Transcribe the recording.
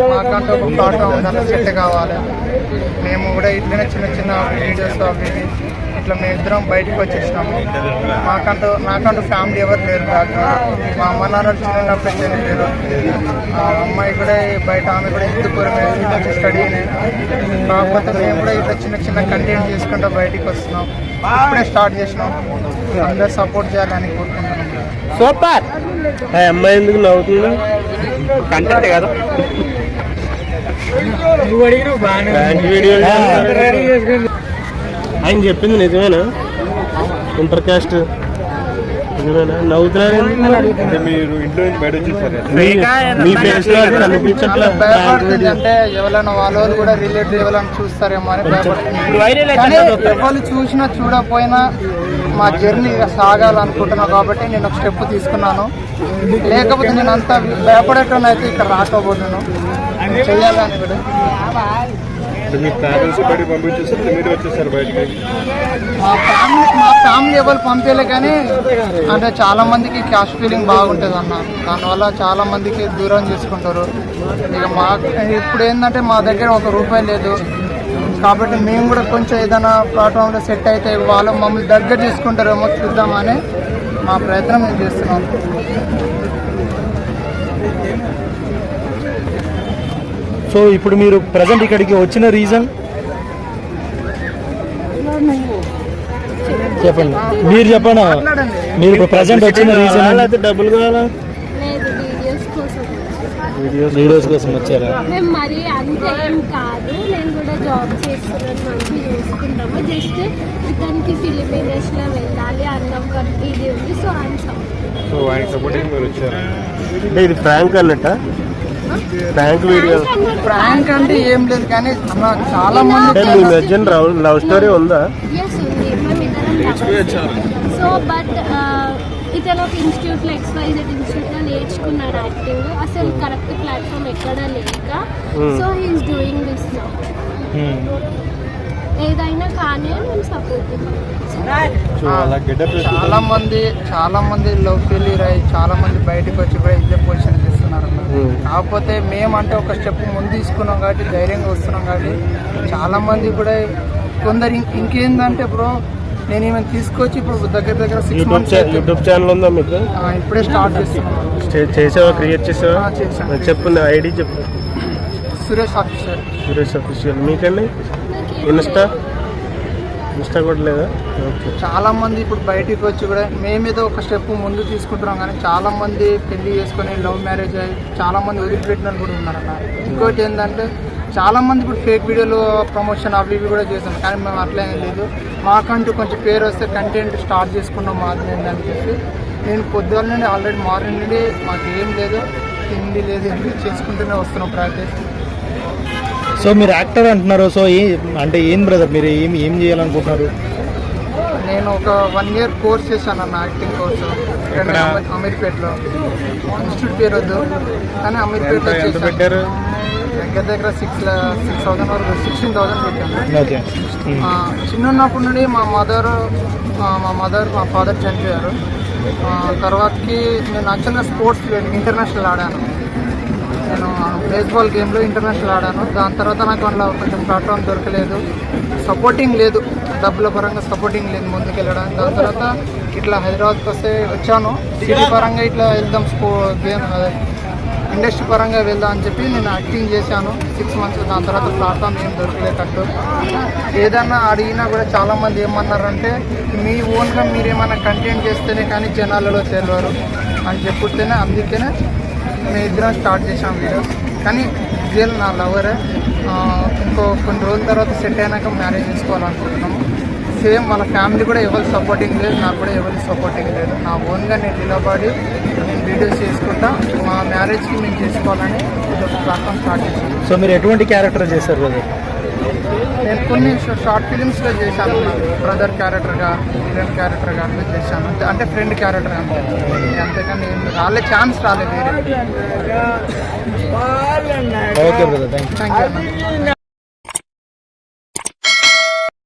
మాకంటూ ఒక ప్లాట్ఫామ్ ఉండాలి సెట్ కావాలి మేము కూడా ఇట్లనే చిన్న చిన్న వీడియోస్ అవి ఇట్లా మేము ఇద్దరం బయటకు వచ్చేసినాము. మాకంటూ నాకంటూ ఫ్యామిలీ ఎవరు లేరు బ్యాక్ మా అమ్మ నాన్నలు చిన్నప్పుడు చనిపోయారు ఆ అమ్మాయి కూడా బయట ఆమె కూడా హిందూపురమే స్టడీనే కాకపోతే మేము కూడా ఇట్లా చిన్న చిన్న కంటెంట్ చేసుకుంటూ బయటికి వస్తున్నాం. ఇప్పుడే స్టార్ట్ చేసినాం. అందరు సపోర్ట్ చేయాలని కోరుకుంటున్నాం. సూపర్. ఆ అమ్మాయి ఎందుకు నవ్వుతుందా? కంటెంట్ కదా. ఆయన చెప్పింది నిజమేనా? ఇంటర్ కాస్ట్ అంటే మీరు ఇంట్లో బయట వచ్చేసారు ఎవరైనా వాళ్ళ వాళ్ళు కూడా రిలేటివ్ ఎవరైనా చూస్తారేమో అని ఎవరు చూసినా చూడకపోయినా మా జర్నీ ఇక సాగాలనుకుంటున్నా కాబట్టి నేను ఒక స్టెప్ తీసుకున్నాను. లేకపోతే నేను అంత భయపడేటోని అయితే ఇక్కడ రాకపోతున్నాను. మీ పేరెంట్స్ బయటకు పంపించేసారు మీరు వచ్చేసారు బయటకి. మా ఫ్యామిలీ మా ఫ్యామిలీ ఎవరు పంపించలే కానీ అంటే చాలా మందికి క్యాష్ ఫీలింగ్ బాగుంటుంది అన్న. దానివల్ల చాలా మందికి దూరం చేసుకుంటారు. ఇక మా ఇప్పుడు ఏంటంటే మా దగ్గర ఒక రూపాయి లేదు. కాబట్టి మేము కూడా కొంచెం ఏదైనా ప్లాట్ఫామ్లో సెట్ అయితే వాళ్ళు మమ్మల్ని దగ్గర చేసుకుంటారేమో చూద్దామని మా ప్రయత్నం మేము చేస్తున్నాం. సో ఇప్పుడు మీరు ప్రజెంట్ ఇక్కడికి వచ్చిన రీజన్ చెప్పండి. మీరు చెప్పండి మీరు ఇప్పుడు ప్రజెంట్ వచ్చిన రీజన్ డబ్బులు కావాలా? లేదు వీడియోస్ కోసం వీడియోస్ కోసం వచ్చారా? మేము మరీ అంత ఏం కాదు. నేను కూడా జాబ్ చేస్తున్నాను మంచి చూసుకుంటాము. జస్ట్ ఇతనికి ఫిలిం ఇండస్ట్రీలో వెళ్ళాలి అన్న ఒక ఇది ఉంది సో ఆన్సర్ సో ఆయన సపోర్టింగ్ మీరు వచ్చారు? అంటే ఇది ఫ్రాంక్ అన్నట్ట? ఫ్రాంక్ వీడియో ప్రాంక్ అంటే ఏం లేదు కానీ చాలా మంది మీ మధ్య లవ్ స్టోరీ ఉందా? సో బట్ ఇతను ఒక ఇన్స్టిట్యూట్లో ఎక్స్వైజెడ్ ఇన్స్టిట్యూట్లో నేర్చుకున్నాడు యాక్టింగ్ అసలు కరెక్ట్ ప్లాట్ఫామ్ ఎక్కడా లేక. So he is doing this now ఏదైనా కానీ మేము సపోర్ట్ సో అలా గెటప్ చాలా మంది చాలా మంది లవ్ ఫెయిల్యూర్ అయ్యి చాలా మంది బయటకు వచ్చి కూడా ఇదే పొజిషన్ చేస్తున్నారు. కాకపోతే మేమంటే ఒక స్టెప్ ముందు తీసుకున్నాం కాబట్టి ధైర్యంగా వస్తున్నాం కాబట్టి చాలా మంది కూడా కొందరు ఇంకేందంటే బ్రో నేను ఈమెను తీసుకొచ్చి ఇప్పుడు దగ్గర దగ్గర సిక్స్ యూట్యూబ్ మంత్స్ ఛా- యూట్యూబ్ ఛానల్ ఉందా మీకు? ఇప్పుడే స్టార్ట్ చేస్తున్నాం. చే- చేసావా క్రియేట్ చేసావా. చెప్పు ఐడి చెప్పు. సురేష్ ఆఫీసర్ సురేష్ అఫీషియల్ మీకండి? ఇన్స్టా ఇష్టం కూడా లేదా చాలా మంది ఇప్పుడు బయటికి వచ్చి కూడా మేమేదో ఒక స్టెప్ ముందు తీసుకుంటున్నాం కానీ చాలా మంది పెళ్ళి చేసుకుని లవ్ మ్యారేజ్ అయ్యి చాలా మంది వదిలిపెట్టిన వాళ్ళు కూడా ఉన్నారన్న. ఇంకోటి ఏంటంటే చాలా మంది ఇప్పుడు ఫేక్ వీడియోలు ప్రమోషన్ అవి ఇవి కూడా చేసాం కానీ మేము అట్లా ఏం లేదు. మాకంటూ కొంచెం పేరు వస్తే కంటెంట్ స్టార్ట్ చేసుకున్నాం మాది అని చెప్పి. నేను పొద్దున్న నుండి ఆల్రెడీ మార్నింగ్ నుండి మాకు ఏం లేదు తిండి లేదు ఏంటి లేదు, చేసుకుంటూనే వస్తున్నాం ప్రాక్టీస్ సో మీరు యాక్టర్ అంటున్నారు సో ఏ అంటే ఏం బ్రదర్ మీరు ఏం ఏం చేయాలనుకుంటున్నారు? నేను ఒక వన్ ఇయర్ కోర్స్ చేశాను అన్న యాక్టింగ్ కోర్సు? అమీర్పేటలో. ఇన్స్టిట్యూట్ పేరు వద్దు కానీ చేశాను. పెట్టారు? దగ్గర దగ్గర సిక్స్ సిక్స్ థౌసండ్ వరకు సిక్స్టీన్ థౌసండ్ పెట్టాను. చిన్నన్నప్పటి నుండి మా మదర్ మా మదర్ మా ఫాదర్ చనిపోయారు. ఆ, తర్వాతకి నేను యాక్చువల్గా స్పోర్ట్స్ ఇంటర్నేషనల్ ఆడాను. నేను బేస్బాల్ గేమ్లో ఇంటర్నేషనల్ ఆడాను. దాని తర్వాత నాకు అందులో కొంచెం ప్లాట్ఫామ్ దొరకలేదు. సపోర్టింగ్ లేదు. డబ్బుల పరంగా సపోర్టింగ్ లేదు ముందుకు వెళ్ళడం దాని తర్వాత ఇట్లా హైదరాబాద్కి వస్తే వచ్చాను. సిటీ పరంగా ఇట్లా వెళ్దాం స్పో గేమ్ ఇండస్ట్రీ పరంగా వెళ్దాం అని చెప్పి నేను యాక్టింగ్ చేశాను. సిక్స్ మంత్స్ దాని తర్వాత ప్లాట్ఫామ్ ఏం దొరకలేటట్టు ఏదన్నా అడిగినా కూడా చాలా మంది ఏమన్నారంటే మీ ఓన్గా మీరు ఏమైనా కంటెంట్ చేస్తేనే కానీ జనాలలో తెలియరు అని చెప్పుతేనే అందుకనే మేము ఇద్దరం స్టార్ట్ చేసాం వీడియోస్ కానీ రియల్ నా లవరే ఇంకో కొన్ని రోజుల తర్వాత సెట్ అయినాక మ్యారేజ్ చేసుకోవాలనుకుంటున్నాము సేమ్ వాళ్ళ ఫ్యామిలీ కూడా ఎవరు సపోర్టింగ్ లేదు నాకు కూడా ఎవరు సపోర్టింగ్ లేదు. నా ఓన్గా నేను నిలబడి నేను వీడియోస్ చేసుకుంటా మా మ్యారేజ్కి మేము చేసుకోవాలని ఒక ప్లాట్ఫామ్ స్టార్ట్ చేశాను సో మీరు ఎటువంటి క్యారెక్టర్ చేశారు బ్రదర్? నేను కొన్ని షార్ట్ ఫిలిమ్స్లో చేశాను బ్రదర్ క్యారెక్టర్గా విలన్ క్యారెక్టర్గా అట్లా చేశాను. అంటే ఫ్రెండ్ క్యారెక్టర్ అంతే. అంతేకాని ఏం రాలే ఛాన్స్ రాలేదు వేరే okay brother thank you thank you